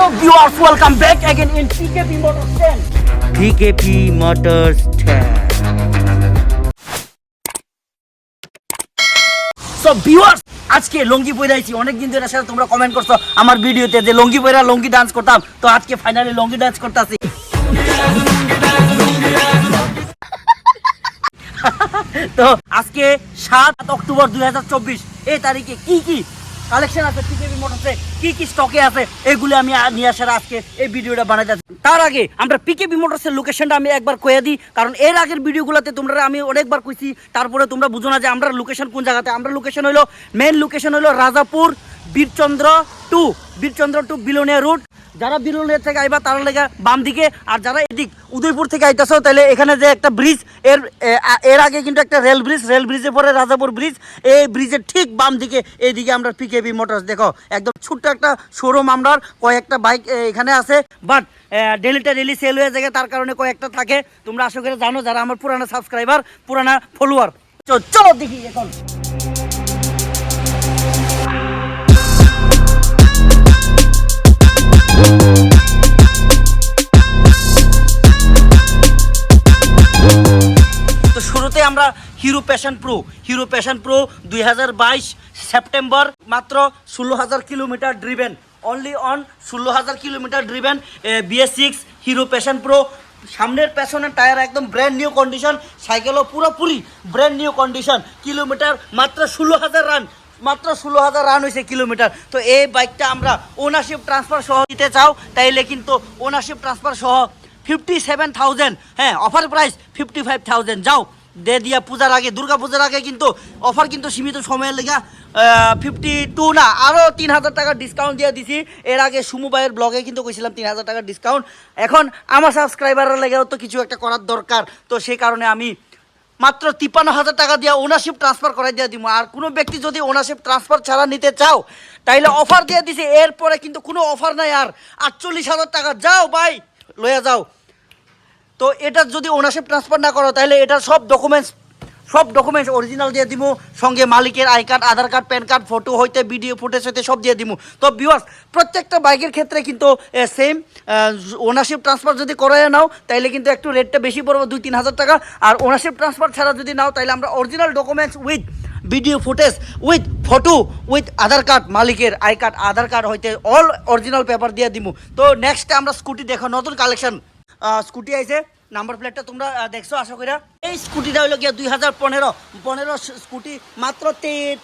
Hello viewers, welcome back again in PKP Motor Stand. PKP Motors Stand. So viewers, আজকে লঙ্গি পরে আইছি অনেকদিন ধরে সাথে তোমরা কমেন্ট করছ আমার ভিডিওতে যে লঙ্গি পরে লঙ্গি ডান্স করতাম তো আজকে ফাইনালি লঙ্গি ডান্স করতেছি তো আজকে সাত অক্টোবর দুই হাজার চব্বিশ এই তারিখে কি কি কালেকশন আছে পিকেবি মোটরসে কি কি স্টকে আছে, এগুলো আমি নিয়ে আসার আজকে এই ভিডিওটা যাচ্ছি। তার আগে আমরা পিকেবি মোটরসের লোকেশনটা আমি একবার কয়ে দিই, কারণ এর আগের ভিডিওগুলোতে তোমরা, আমি অনেকবার কইছি, তারপরে তোমরা বুঝো না যে আমরা লোকেশন কোন জায়গাতে আমরা লোকেশন হলো মেন লোকেশন হলো Rajapur, Birchandra to Birchandra to Belonia route যারা বিরুলিয়া থেকে আইবা, তারা লেগে বাম দিকে, আর যারা এদিক, উদয়পুর থেকে আইতেছো, তাহলে এখানে যে একটা ব্রিজের এর আগে কিন্তু একটা রেল ব্রিজ রেল ব্রিজের পরে রাজাপুর ব্রিজ এই ব্রিজের ঠিক বাম দিকে, এইদিকে আমরা পিকেবি মোটরস দেখো, একদম ছোট্ট একটা শোরুম আমরা, কয়েকটা বাইক এখানে আছে বাট ডেলিটা ডেলি সেল হয়ে যায় তার কারণে কয়েকটা থাকে, তোমরা আশা করে জানো, যারা আমার পুরানো সাবস্ক্রাইবার পুরানা ফলোয়ার চলো দেখি এখন। আমরা Hero Passion Pro Hero Passion Pro দুই হাজার বাইশ সেপ্টেম্বর মাত্র ষোলো হাজার কিলোমিটার ড্রিভেন অনলি অন ষোলো হাজার kilometre driven BS six Hero Passion Pro সামনের পেছনের টায়ার একদম ব্র্যান্ড নিউ কন্ডিশন সাইকেলও পুরোপুরি ব্র্যান্ড নিউ কন্ডিশন কিলোমিটার মাত্র ষোলো হাজার রান মাত্র ষোলো হাজার রান হয়েছে কিলোমিটার। তো এই বাইকটা আমরা ওনারশিপ ট্রান্সফার সহ দিতে চাও, তাইলে কিন্তু ওনারশিপ ট্রান্সফার সহ ফিফটি সেভেন থাউজেন্ড হ্যাঁ offer price fifty five thousand যাও। দে দিয়া পূজার আগে, দুর্গা পূজার আগে কিন্তু অফার কিন্তু সীমিত সময়ের লেগা ফিফটি টু না আরও তিন হাজার টাকার ডিসকাউন্ট দিয়ে দিছি। এর আগে সুমু ভাইয়ের ব্লগে কিন্তু কইছিলাম তিন হাজার টাকার ডিসকাউন্ট এখন আমার সাবস্ক্রাইবারের লেগেও তো কিছু একটা করার দরকার। তো সেই কারণে আমি মাত্র তিপ্পান্ন হাজার টাকা দিয়ে ওনারশিপ ট্রান্সফার করাই দিয়ে দিব আর কোনো ব্যক্তি যদি ওনারশিপ ট্রান্সফার ছাড়া নিতে চাও, তাইলে অফার দিয়ে দিছে। এরপরে কিন্তু কোনো অফার নাই আর। আটচল্লিশ হাজার টাকা, যাও ভাই লয়ে যাও। তো এটা যদি ওনারশিপ ট্রান্সফার না করো, তাহলে এটা সব ডকুমেন্টস সব ডকুমেন্টস অরিজিনাল দিয়ে দিব সঙ্গে মালিকের I card, Aadhaar card, PAN card photo হইতে ভিডিও ফুটেজ হইতে সব দিয়ে দিব তো ভিউয়ার্স প্রত্যেকটা বাইকের ক্ষেত্রে কিন্তু সেম ওনারশিপ ট্রান্সফার যদি করে নাও, তাইলে কিন্তু একটু রেটটা বেশি পড়বে দুই, তিন হাজার টাকা। আর ওনারশিপ ট্রান্সফার ছাড়া যদি নাও তাহলে আমরা original documents with video footage with photo with Aadhaar card, মালিকের আই কার্ড, আধার কার্ড হইতে অল অরিজিনাল পেপার দিয়ে দিব তো নেক্সট আমরা স্কুটি দেখো, নতুন কালেকশন স্কুটি আইছে। নাম্বার প্লেটটা তোমরা দেখছ, আশা করি এই স্কুটিটা হলো গিয়া দুই হাজার পনেরো। পনেরো স্কুটি মাত্র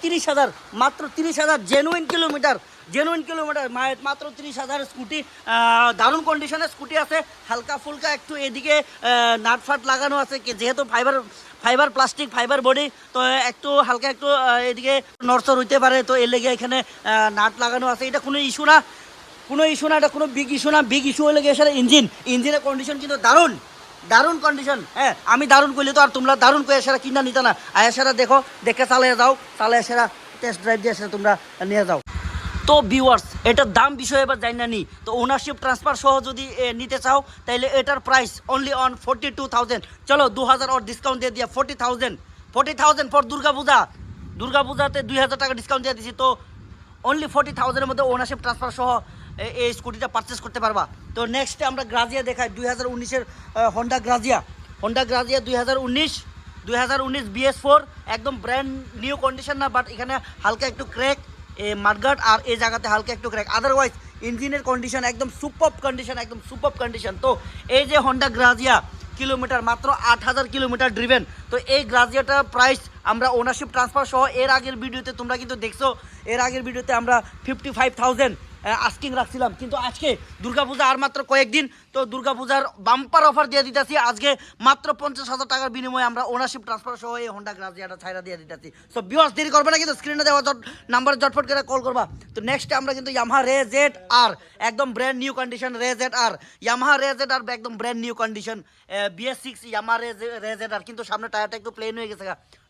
তিরিশ হাজার, মাত্র তিরিশ হাজার জেনুইন কিলোমিটার জেনুইন কিলোমিটার মাত্র তিরিশ হাজার স্কুটি দারুণ কন্ডিশনের স্কুটি আছে। হালকা ফুলকা একটু এদিকে নাট ফাট লাগানো আছে যেহেতু fibre fibre plastic fibre body তো একটু হালকা একটু এদিকে নরসর হইতে পারে। তো এর লেগে এখানে নাট লাগানো আছে। এটা কোনো ইস্যু না। কোনো ইস্যু না, এটা কোনো বিগ ইস্যু না। বিগ ইস্যু হলে গিয়ে ইঞ্জিন ইঞ্জিনের কন্ডিশন কিন্তু দারুণ। দারুণ কন্ডিশন হ্যাঁ আমি দারুণ করলে তো আর তোমরা দারুণ করে সেরা কিনা নিতে না। আয়া সেরা দেখো, দেখে চালিয়ে যাও চালিয়ে সেরা টেস্ট ড্রাইভ দিয়ে সেটা তোমরা নিয়ে যাও। তো ভিউয়ার্স এটার দাম বিষয়ে এবার জানি না নি। তো ওনারশিপ ট্রান্সফার সহ যদি নিতে চাও তাহলে এটার price only on forty two thousand চলো দু হাজার ওর ডিসকাউন্ট দিয়ে দিয়া forty thousand forty thousand for Durga Puja. Durga পূজাতে দুই হাজার টাকা ডিসকাউন্ট দিয়ে দিছি, তো অনলি ফোর্টি থাউজেন্ডের মধ্যে ওনারশিপ ট্রান্সফার সহ এই স্কুটিটা পারচেস করতে পারবা। তো নেক্সটে আমরা গ্রাজিয়া দেখাই, দুই হাজার উনিশের হন্ডা গ্রাজিয়া হন্ডা গ্রাজিয়া দুই হাজার উনিশ, দুই হাজার উনিশ বিএস ফোর একদম ব্র্যান্ড নিউ কন্ডিশন না বাট এখানে হালকা একটু ক্র্যাক এ মাডগার্ড আর এই জায়গাতে হালকা একটু ক্র্যাক আদারওয়াইজ ইঞ্জিনের কন্ডিশন একদম সুপার কন্ডিশন একদম সুপার কন্ডিশন তো এই যে হন্ডা গ্রাজিয়া কিলোমিটার মাত্র আট হাজার কিলোমিটার ড্রিভেন তো এই গ্রাজিয়াটার প্রাইস আমরা ওনারশিপ ট্রান্সফার সহ এর আগের ভিডিওতে তোমরা কিন্তু দেখছ, এর আগের ভিডিওতে আমরা ফিফটি ফাইভ থাউজেন্ড আস্কিং রাখছিলাম। কিন্তু আজকে দুর্গাপূজা আর মাত্র কয়েকদিন, তো দুর্গাপূজার বাম্পার অফার দিয়ে দিতেছি। আজকে মাত্র পঞ্চাশ হাজার টাকার বিনিময়ে আমরা ওনারশিপ ট্রান্সফার সহ এই হন্ডা গ্রাজিয়াটা ছাইরা দিয়ে দিতেছি। সো বিওয়াস দেরি করবে না কিন্তু স্ক্রিনে দেওয়া জট নাম্বার জটফট করে কল করবা। তো নেক্সট আমরা কিন্তু ইয়ামাহা রে জেড আর একদম brand new condition Ray Z R Yamaha Ray Z R একদম brand new condition BS six Yamaha Ray Ray Z আর কিন্তু সামনে টায়ারটা একটু প্লেন হয়ে গেছে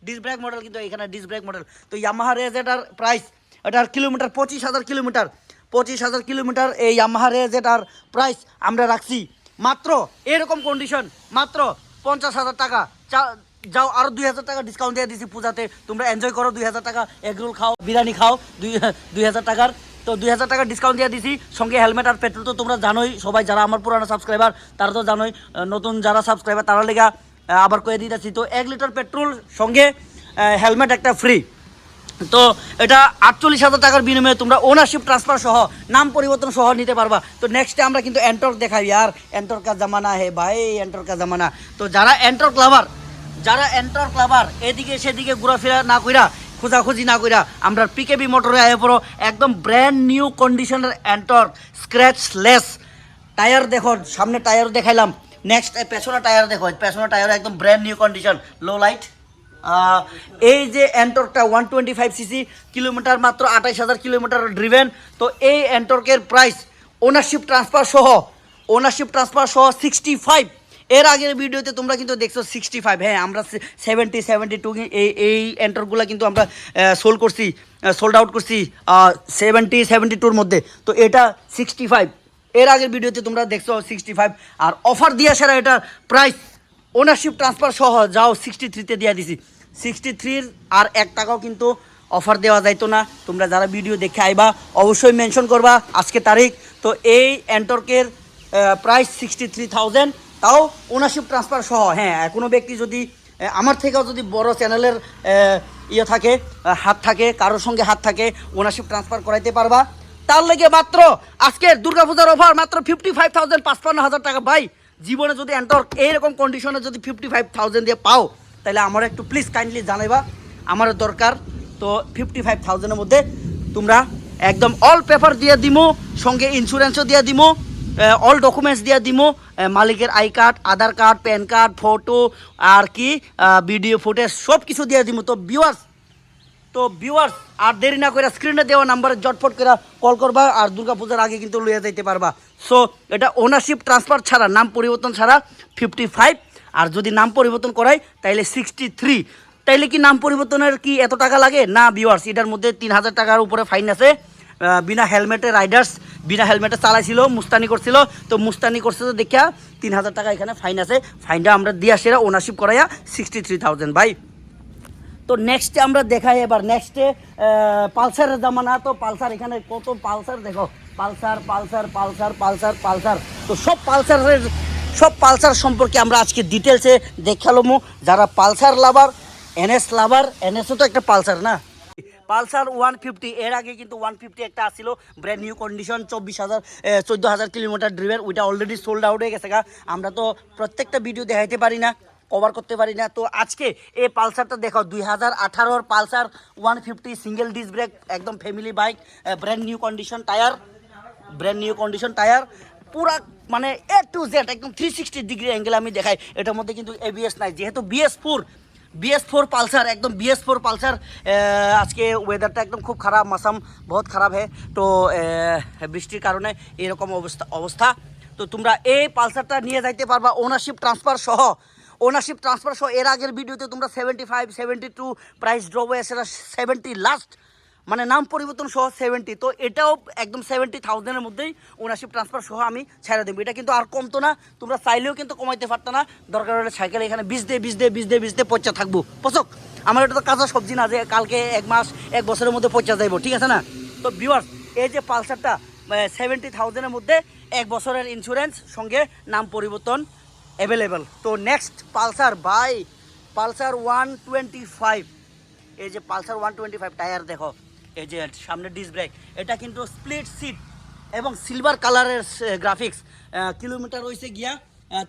ডিস ব্রেক মডেল কিন্তু এখানে ডিস ব্রেক মডেল তো Yamaha Ray Z R price এটার কিলোমিটার পঁচিশ হাজার কিলোমিটার পঁচিশ হাজার কিলোমিটার এই ইয়ামাহা রে যেটার প্রাইস আমরা রাখছি। মাত্র এরকম কন্ডিশন মাত্র পঞ্চাশ হাজার টাকা। যাও, আরও দুই হাজার টাকা ডিসকাউন্ট দিয়ে দিছি পূজাতে। তোমরা এনজয় করো, দুই হাজার টাকা এগ রোল খাও, বিরিয়ানি খাও, দুই দুই হাজার টাকার। তো দুই হাজার টাকা ডিসকাউন্ট দিয়ে দিছি। সঙ্গে হেলমেট আর পেট্রোল তো তোমরা জানোই, সবাই যারা আমার পুরানো সাবস্ক্রাইবার তারা তো জানোই নতুন যারা সাবস্ক্রাইবার তারা লেগা আবার কয়ে দিতেছি। তো এক লিটার পেট্রোল সঙ্গে হেলমেট একটা ফ্রি তো এটা আটচল্লিশ হাজার টাকার বিনিময়ে তোমরা ওনারশিপ ট্রান্সফার সহ নাম পরিবর্তন সহ নিতে পারবা। তো নেক্সটে আমরা কিন্তু এন্টর্ক দেখাই। আর এন্টর্ক কা জামানা হে ভাই এন্টর্ক কা জামানা। তো যারা এন্টর্ক লাভার যারা এন্টর্ক লাভার এদিকে সেদিকে ঘোরাফেরা না কইরা, খোঁজাখুঁজি না কইরা আমরা পিকেবি মোটরে আয়ে পড়ো। একদম ব্র্যান্ড নিউ কন্ডিশনের এন্টর্ক স্ক্র্যাচ লেস টায়ার দেখো, সামনে টায়ার দেখাইলাম। নেক্সট পেছনে টায়ার দেখো। পেছনে টায়ার একদম brand new condition low light এই যে অ্যান্টর্কটা one twenty five CC kilometre মাত্র আঠাইশ হাজার কিলোমিটার ড্রিভেন তো এই অ্যান্টর্কের প্রাইস ওনারশিপ ট্রান্সফার সহ ওনারশিপ ট্রান্সফার সহ সিক্সটি ফাইভ এর আগের ভিডিওতে তোমরা কিন্তু দেখছ সিক্সটি ফাইভ হ্যাঁ আমরা সেভেন্টি সেভেন্টি টু এই এই অ্যান্টর্কগুলো কিন্তু আমরা সোল্ড করছি সোল্ড আউট করছি সেভেন্টি সেভেন্টি টুর মধ্যে। তো এটা সিক্সটি ফাইভ এর আগের ভিডিওতে তোমরা দেখছ সিক্সটি ফাইভ আর অফার দিয়ে সেরা এটার প্রাইস ওনারশিপ ট্রান্সফার সহ যাও সিক্সটি থ্রিতে দিয়ে দিছি। সিক্সটি থ্রির আর এক টাকাও কিন্তু অফার দেওয়া যাইতো না। তোমরা যারা ভিডিও দেখে আইবা, অবশ্যই মেনশন করবা আজকে তারিখ। তো এই অ্যান্টর্কের প্রাইস সিক্সটি থ্রি থাউজেন্ড তাও ওনারশিপ ট্রান্সফার সহ। হ্যাঁ কোনো ব্যক্তি যদি আমার থেকেও যদি বড় চ্যানেলের ইয়ে থাকে হাত থাকে, কারোর সঙ্গে হাত থাকে ওনারশিপ ট্রান্সফার করাইতে পারবা। তার লেগে মাত্র আজকের দুর্গাপূজার অফার মাত্র ফিফটি ফাইভ থাউজেন্ড পাঁচপান্ন হাজার টাকা। ভাই, জীবনে যদি অ্যান্টর্ক এইরকম কন্ডিশনে যদি ফিফটি ফাইভ থাউজেন্ড দিয়ে পাও তাহলে আমার একটু প্লিজ কাইন্ডলি জানাইবা আমার দরকার। তো ফিফটি ফাইভ থাউজেন্ডের মধ্যে তোমরা একদম অল পেপার দিয়ে দিমো, সঙ্গে ইন্স্যুরেন্সও দিয়ে দিমো অল ডকুমেন্টস দিয়ে দিমো মালিকের I card Aadhaar card PAN card photo আর কি ভিডিও ফুটেজ সব কিছু দিয়ে দিমো। তো ভিউয়ার্স তো ভিউয়ার্স আর দেরি না করে স্ক্রিনে দেওয়া নাম্বারে জটফট করে কল করবা, আর দুর্গাপূজার আগে কিন্তু লইয়া যাইতে পারবা। সো এটা ওনারশিপ ট্রান্সফার ছাড়া, নাম পরিবর্তন ছাড়া ফিফটি ফাইভ আর যদি নাম পরিবর্তন করাই, তাইলে সিক্সটি থ্রি তাইলে কি নাম পরিবর্তনের কি এত টাকা লাগে? না ভিউয়ার্স এটার মধ্যে তিন হাজার টাকার উপরে ফাইন আছে। বিনা হেলমেটে রাইডার্স বিনা হেলমেটে চালাইছিল, মুস্তানি করছিল। তো মুস্তানি করছে তো দেখিয়া তিন হাজার টাকা এখানে ফাইন আছে। ফাইনটা আমরা দিয়া সেরা ওনারশিপ করাইয়া সিক্সটি থ্রি থাউজেন্ড ভাই। তো নেক্সটে আমরা দেখাই এবার নেক্সটে পালসারের জামানা। তো পালসার এখানে কত পালসার, দেখো। Pulsar Pulsar Pulsar Pulsar Pulsar. তো সব পালসারের সব পালসার সম্পর্কে আমরা আজকে ডিটেলসে দেখালামো যারা পালসার লাভার এনএস লাভার এনএসও তো একটা পালসার না? পালসার ওয়ান ফিফটি এর আগে কিন্তু ওয়ান ফিফটি একটা আসছিল ব্র্যান্ড নিউ কন্ডিশন চব্বিশ হাজার চোদ্দ হাজার কিলোমিটার ড্রিভের ওইটা অলরেডি সোল্ড আউট হয়ে গেছে আমরা তো প্রত্যেকটা ভিডিও দেখাইতে পারি না কভার করতে পারি না। তো আজকে এই পালসারটা দেখো দুই হাজার আঠারোর Pulsar one fifty single disc brake একদম family bike brand new condition tyre brand new condition tyre পুরা মানে এ টু জেড একদম থ্রি সিক্সটি ডিগ্রি অ্যাঙ্গেল আমি দেখাই। এটার মধ্যে কিন্তু এবিএস নাই। যেহেতু BS four BS four Pulsar, একদম বিএস ফোর পালসার আজকে ওয়েদারটা একদম খুব খারাপ, মৌসম বহুত খারাপ হ্যাঁ তো বৃষ্টির কারণে এরকম অবস্থা অবস্থা। তো তোমরা এই পালসারটা নিয়ে যাইতে পারবা। ওনারশিপ ট্রান্সফার সহ ওনারশিপ ট্রান্সফার সহ। এর আগের ভিডিওতে তোমরা seventy five seventy two price drop হয়ে সেটা সেভেন্টি লাস্ট মানে নাম পরিবর্তন সহ সেভেন্টি তো এটাও একদম সেভেন্টি থাউজেন্ডের মধ্যেই ওনারশিপ ট্রান্সফার সহ আমি ছেড়ে দেবো। এটা কিন্তু আর কমতো না, তোমরা চাইলেও কিন্তু কমাইতে পারতো না। দরকার হলে সাইকেল এখানে বিষ দিয়ে বিষ দিয়ে বিষ দিয়ে বিষ দিয়ে পচা থাকব। পচক আমার এটা তো কাঁচা সবজি না যে কালকে এক মাস, এক বছরের মধ্যে পচা যাইবো, ঠিক আছে না? তো ভিউয়ার্স এই যে পালসারটা সেভেন্টি থাউজেন্ডের মধ্যে এক বছরের ইন্স্যুরেন্স সঙ্গে নাম পরিবর্তন অ্যাভেলেবেল তো next Pulsar by Pulsar one twenty five এই যে Pulsar one twenty five tyre দেখো। এই যে সামনে ডিস ব্রেক এটা কিন্তু স্প্লিট সিট এবং সিলভার কালারের গ্রাফিক্স কিলোমিটার হয়েছে গিয়া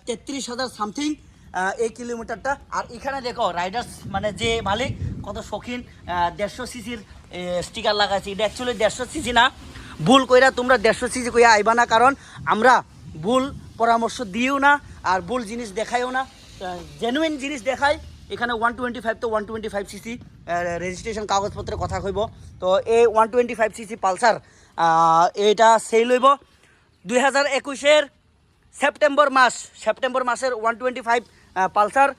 তেত্রিশ হাজার সামথিং এই কিলোমিটারটা আর এখানে দেখো রাইডার্স মানে যে মালিক, কত শৌখিন দেড়শো সিসির স্টিকার লাগাইছে। এটা অ্যাকচুয়ালি দেড়শো সিসি না। ভুল কইরা তোমরা দেড়শো সিসি কইয়া আইবা না, কারণ আমরা ভুল পরামর্শ দিও না আর ভুল জিনিস দেখাইও না। জেনুইন জিনিস দেখাই, এখানে ওয়ান টোয়েন্টি ফাইভ তো one twenty five CC registration কাগজপত্রের কথা কইব। তো এই one twenty five CC Pulsar এইটা সেল হইব দুই হাজার একুশের সেপ্টেম্বর মাস, সেপ্টেম্বর মাসের ওয়ান টোয়েন্টি ফাইভ পালসার।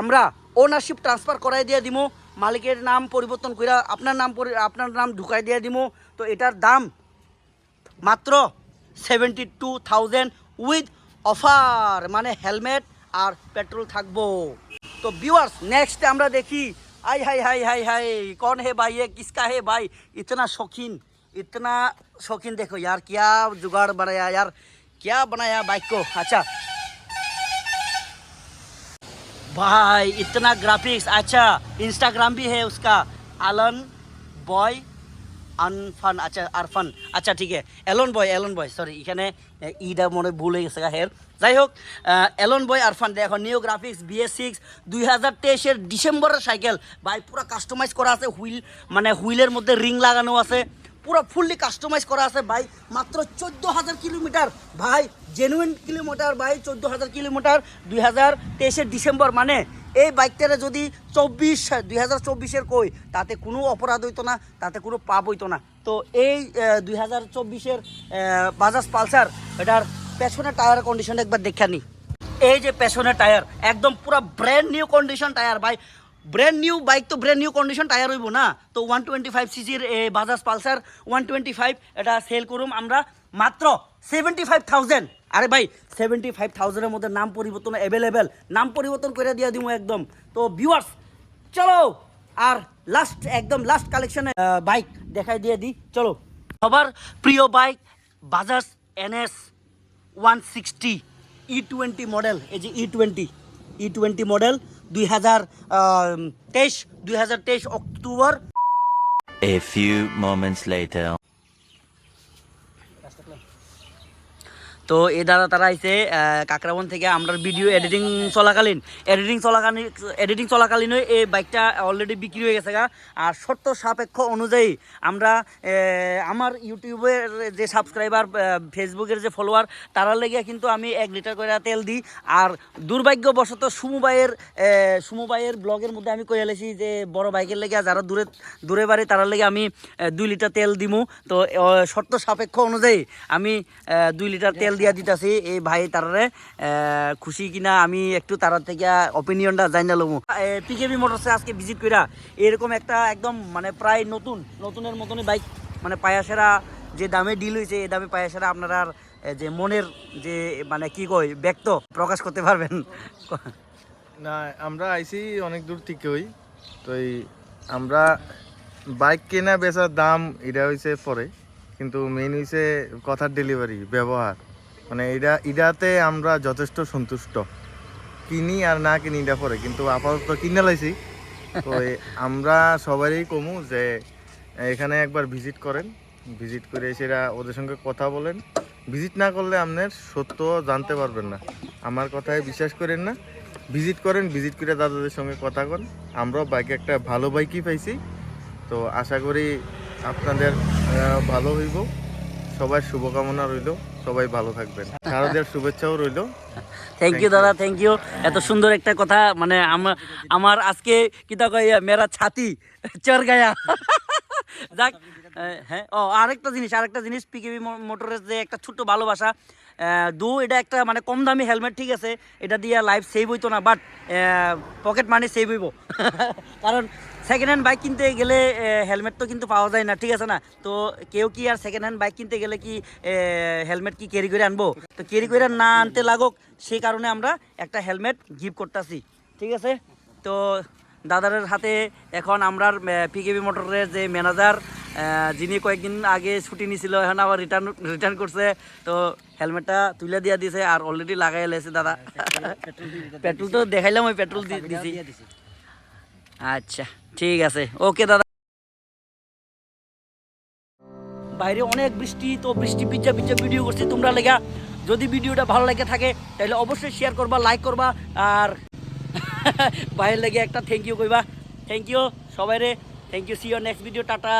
আমরা ওনারশিপ ট্রান্সফার করাই দিয়ে দিমু, মালিকের নাম পরিবর্তন কইরা আপনার নাম আপনার নাম ঢুকাই দিয়ে দিমু। তো এটার দাম মাত্র seventy two thousand with offer মানে হেলমেট আর পেট্রোল থাকব। তো ভিউয়ার্স নেক্সট আমরা দেখি I high high high high कौन है भाई ये किसका है भाई इतना शौकीन इतना शौकीन देखो यार क्या जुगाड़ बनाया यार क्या बनाया बाइक को अच्छा भाई इतना ग्राफिक्स अच्छा इंस्टाग्राम भी है उसका आलन बॉय আনফান আচ্ছা আরফান আচ্ছা ঠিক আছে এলন বয় এলন বয় সরি এখানে এ, ইটা মনে ভুল হয়ে গেছে গা হের যাই হোক এলন বয় আরফান দেখো নিউ গ্রাফিক্স বিএস সিক্স দুই হাজার তেইশের ডিসেম্বরের সাইকেল ভাই, পুরো কাস্টমাইজ করা আছে, হুইল মানে হুইলের মধ্যে রিং লাগানো আছে। পুরো ফুললি কাস্টমাইজ করা আছে, ভাই, মাত্র চোদ্দ হাজার কিলোমিটার। ভাই জেনুইন কিলোমিটার ভাই চোদ্দ হাজার কিলোমিটার, দুই হাজার তেইশের ডিসেম্বর। মানে এই বাইকটারে যদি চব্বিশ, দুই হাজার চব্বিশের কই, তাতে কোনো অপরাধ হইতো না, তাতে কোনো পাপ হইতো না। তো এই দুই হাজার চব্বিশের বাজাজ পালসার এটার পেছনের টায়ারের কন্ডিশন একবার দেখে নি। এই যে পেছনের টায়ার, একদম পুরো ব্র্যান্ড নিউ কন্ডিশন টায়ার ভাই। ব্র্যান্ড নিউ বাইক তো ব্র্যান্ড নিউ কন্ডিশন টায়ার হইব না। তো ওয়ান টোয়েন্টি ফাইভ সিসির Bajaj Pulsar one twenty five এটা সেল করুম আমরা মাত্র সেভেন্টি ফাইভ থাউজেন্ড আরে ভাই সেভেন্টি ফাইভ থাউজেন্ডের মধ্যে নাম পরিবর্তন অ্যাভেলেবেল নাম পরিবর্তন করে দিয়ে দিব একদম। তো ভিউয়ার্স চলো। আর লাস্ট একদম লাস্ট কালেকশনে বাইক দেখাই দিয়ে দিই চলো। সবার প্রিয় bike Bajaj NS one sixty E twenty model এই যে E twenty E twenty model দুই হাজার তেইশ, দুই হাজার তেইশ October A few moments later. তো এই দাদা তারা আহ, কাকরাবন থেকে আমরা ভিডিও এডিটিং চলাকালীন। এডিটিং চলাকালীন এডিটিং চলাকালীন এই বাইকটা অলরেডি বিক্রি হয়ে গেছে গা। আর শর্ত সাপেক্ষ অনুযায়ী আমরা আমার ইউটিউবের যে সাবস্ক্রাইবার ফেসবুকের যে ফলোয়ার তারা লেগে কিন্তু আমি এক লিটার করে তেল দিই। আর দুর্ভাগ্যবশত সুমুবাইয়ের সুমুবাইয়ের ব্লগের মধ্যে আমি কয়ে এলেছি যে বড় বাইকের লেগে যারা দূরে দূরে বাড়ি তার লেগে আমি দুই লিটার তেল দিমু। তো শর্ত সাপেক্ষ অনুযায়ী আমি দুই লিটার তেল দিয়া দিতেছি, এই ভাই তারারে খুশি কিনা আমি একটু তার থেকে অপিনিয়নটা জানিয়ে লমু। পিকেবি মোটরসে আজকে ভিজিট কইরা এরকম একটা একদম মানে প্রায় নতুন, নতুনের মতনই বাইক মানে পায়াসেরা যে দামে ডিল হয়েছে এই দামে পায়াসেরা আপনারা যে মনের যে মানে কি কই ব্যক্ত প্রকাশ করতে পারবেন। না, আমরা আইছি অনেক দূর থেকে হই তো আমরা বাইক কেনা বেচার দাম, এটা হইছে পরে, কিন্তু মেইন হইছে কথার ডেলিভারি ব্যবহার। মানে এটা এটাতে আমরা যথেষ্ট সন্তুষ্ট। কিনি আর না কিনি এটা পরে, কিন্তু আপাতত কিনে লাইছি। তো আমরা সবারই কমু যে, এখানে একবার ভিজিট করেন। ভিজিট করে সেটা ওদের সঙ্গে কথা বলেন। ভিজিট না করলে আপনার সত্য জানতে পারবেন না। আমার কথায় বিশ্বাস করেন না। ভিজিট করেন, ভিজিট করে দাদাদের সঙ্গে কথা কন আমরাও বাইকে একটা ভালো বাইকই পাইছি। তো আশা করি আপনাদের ভালো হইব। সবার শুভকামনা রইল। সবাই ভালো থাকবেন। শারদের শুভেচ্ছাও রইল। থ্যাংক ইউ দাদা থ্যাংক ইউ এত সুন্দর একটা কথা মানে আমার আমার আজকে কিতা কয় মেরা ছাতি চর গায়া যাক হ্যাঁ ও আরেকটা জিনিস আরেকটা জিনিস পিকেবি মোটরের যে একটা ছোট্ট ভালোবাসা দু, এটা একটা মানে কম দামি হেলমেট, ঠিক আছে, এটা দিয়ে লাইফ সেভ হইতো না বাট পকেট মানি সেভ হইব। কারণ সেকেন্ড হ্যান্ড বাইক কিনতে গেলে হেলমেট তো কিন্তু পাওয়া যায় না, ঠিক আছে না? তো কেউ কি আর সেকেন্ড হ্যান্ড বাইক কিনতে গেলে কি হেলমেট কি ক্যারি করে আনব? তো ক্যারি করে না আনতে লাগুক, সেই কারণে আমরা একটা হেলমেট গিফট করতেছি, ঠিক আছে? তো দাদারের হাতে এখন আমরা পিকেবি মোটরের যে ম্যানেজার যিনি কয়েকদিন আগে ছুটি নিছিল, এখন আবার রিটার্ন রিটার্ন করছে। তো হেলমেটটা তুলে দিয়ে দিছে আর অলরেডি লাগাই লেছে দাদা। পেট্রোল তো দেখাইলাম, ওই পেট্রোল দিছি। আচ্ছা ঠিক আছে। ওকে দাদা। বাইরে অনেক বৃষ্টি, তো বৃষ্টি পিজ্জা পিজ্জা ভিডিও করছি তোমরা লেগা। যদি ভিডিওটা ভালো লাগে থাকে, তাহলে অবশ্যই শেয়ার করবা লাইক করবা, আর বাইরের লেগে একটা থ্যাংক ইউ কইবা। থ্যাংক ইউ সবাই রে thank you see your next video tata.